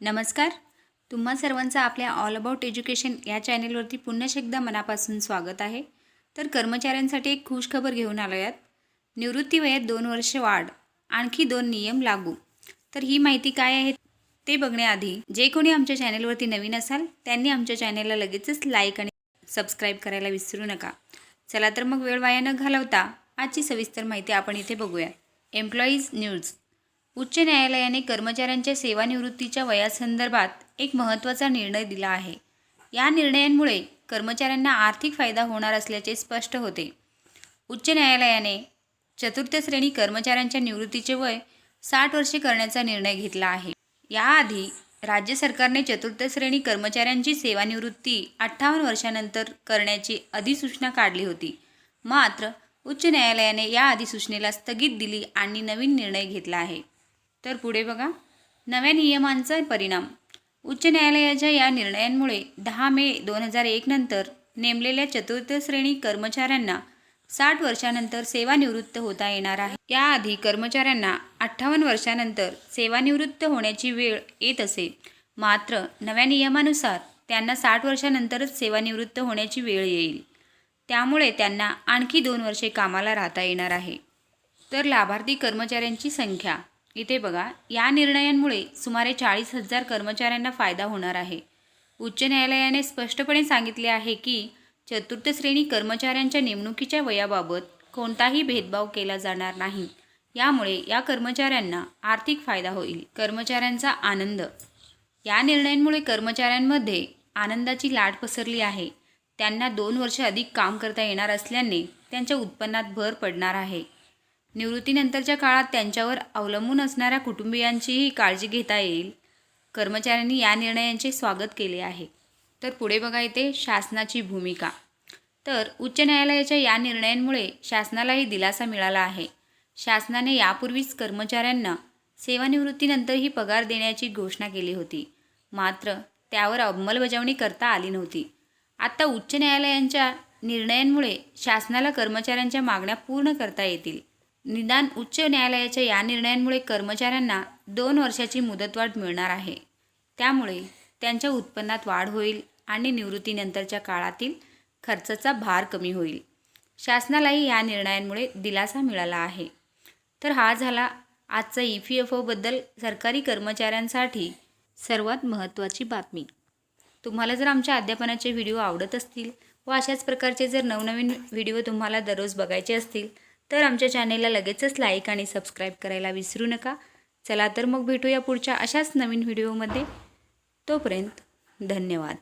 नमस्कार. तुम्हा सर्वांचं आपल्या ऑल अबाउट एज्युकेशन या चॅनेलवरती पुन्हा एकदा मनापासून स्वागत आहे. तर कर्मचाऱ्यांसाठी एक खुशखबर घेऊन आलो यात निवृत्ती वयात दोन वर्ष वाढ आणखी दोन नियम लागू. तर ही माहिती काय आहे ते बघण्याआधी जे कोणी आमच्या चॅनेलवरती नवीन असाल त्यांनी आमच्या चॅनेलला लगेचच लाईक आणि सबस्क्राईब करायला विसरू नका. चला तर मग वेळ वाया न घालवता आजची सविस्तर माहिती आपण इथे बघूया. एम्प्लॉईज न्यूज उच्च न्यायालयाने कर्मचाऱ्यांच्या सेवानिवृत्तीच्या वयासंदर्भात एक महत्त्वाचा निर्णय दिला आहे. या निर्णयांमुळे कर्मचाऱ्यांना आर्थिक फायदा होणार असल्याचे स्पष्ट होते. उच्च न्यायालयाने चतुर्थ श्रेणी कर्मचाऱ्यांच्या निवृत्तीचे वय साठ वर्षे करण्याचा निर्णय घेतला आहे. याआधी राज्य सरकारने चतुर्थ श्रेणी कर्मचाऱ्यांची सेवानिवृत्ती अठ्ठावन्न वर्षानंतर करण्याची अधिसूचना काढली होती. मात्र उच्च न्यायालयाने या अधिसूचनेला स्थगित दिली आणि नवीन निर्णय घेतला आहे. तर पुढे बघा. नव्या नियमांचा परिणाम. उच्च न्यायालयाच्या या निर्णयांमुळे दहा मे दोन हजार एक नंतर नेमलेल्या चतुर्थ श्रेणी कर्मचाऱ्यांना साठ वर्षानंतर सेवानिवृत्त होता येणार आहे. याआधी कर्मचाऱ्यांना अठ्ठावन्न वर्षानंतर सेवानिवृत्त होण्याची वेळ येत असे. मात्र नव्या नियमानुसार त्यांना साठ वर्षानंतरच सेवानिवृत्त होण्याची वेळ येईल. त्यामुळे त्यांना आणखी दोन वर्षे कामाला राहता येणार आहे. तर लाभार्थी कर्मचाऱ्यांची संख्या. इथे बघा या निर्णयांमुळे सुमारे चाळीस हजार कर्मचाऱ्यांना फायदा होणार आहे. उच्च न्यायालयाने स्पष्टपणे सांगितले आहे की चतुर्थ श्रेणी कर्मचाऱ्यांच्या नेमणुकीच्या वयाबाबत कोणताही भेदभाव केला जाणार नाही. यामुळे या कर्मचाऱ्यांना आर्थिक फायदा होईल. कर्मचाऱ्यांचा आनंद. या निर्णयांमुळे कर्मचाऱ्यांमध्ये आनंदाची लाट पसरली आहे. त्यांना दोन वर्ष अधिक काम करता येणार असल्याने त्यांच्या उत्पन्नात भर पडणार आहे. निवृत्तीनंतरच्या काळात त्यांच्यावर अवलंबून असणाऱ्या कुटुंबियांचीही काळजी घेता येईल. कर्मचाऱ्यांनी या निर्णयांचे स्वागत केले आहे. तर पुढे बघा येते शासनाची भूमिका. तर उच्च न्यायालयाच्या या निर्णयांमुळे शासनालाही दिलासा मिळाला आहे. शासनाने यापूर्वीच कर्मचाऱ्यांना सेवानिवृत्तीनंतरही पगार देण्याची घोषणा केली होती. मात्र त्यावर अंमलबजावणी करता आली नव्हती. आता उच्च न्यायालयांच्या निर्णयांमुळे शासनाला कर्मचाऱ्यांच्या मागण्या पूर्ण करता येतील. निदान उच्च न्यायालयाच्या या निर्णयांमुळे कर्मचाऱ्यांना दोन वर्षाची मुदतवाढ मिळणार आहे. त्यामुळे त्यांच्या उत्पन्नात वाढ होईल आणि निवृत्तीनंतरच्या काळातील खर्चाचा भार कमी होईल. शासनालाही या निर्णयांमुळे दिलासा मिळाला आहे. तर हा झाला आजचा ई पी एफ ओबद्दल सरकारी कर्मचाऱ्यांसाठी सर्वात महत्त्वाची बातमी. तुम्हाला जर आमच्या अध्यापनाचे व्हिडिओ आवडत असतील व अशाच प्रकारचे जर नवनवीन व्हिडिओ तुम्हाला दररोज बघायचे असतील तर आमच्या चॅनेलला लगेचच लाईक आणि सबस्क्राईब करायला विसरू नका. चला तर मग भेटूया पुढच्या अशाच नवीन व्हिडिओमध्ये. तोपर्यंत धन्यवाद.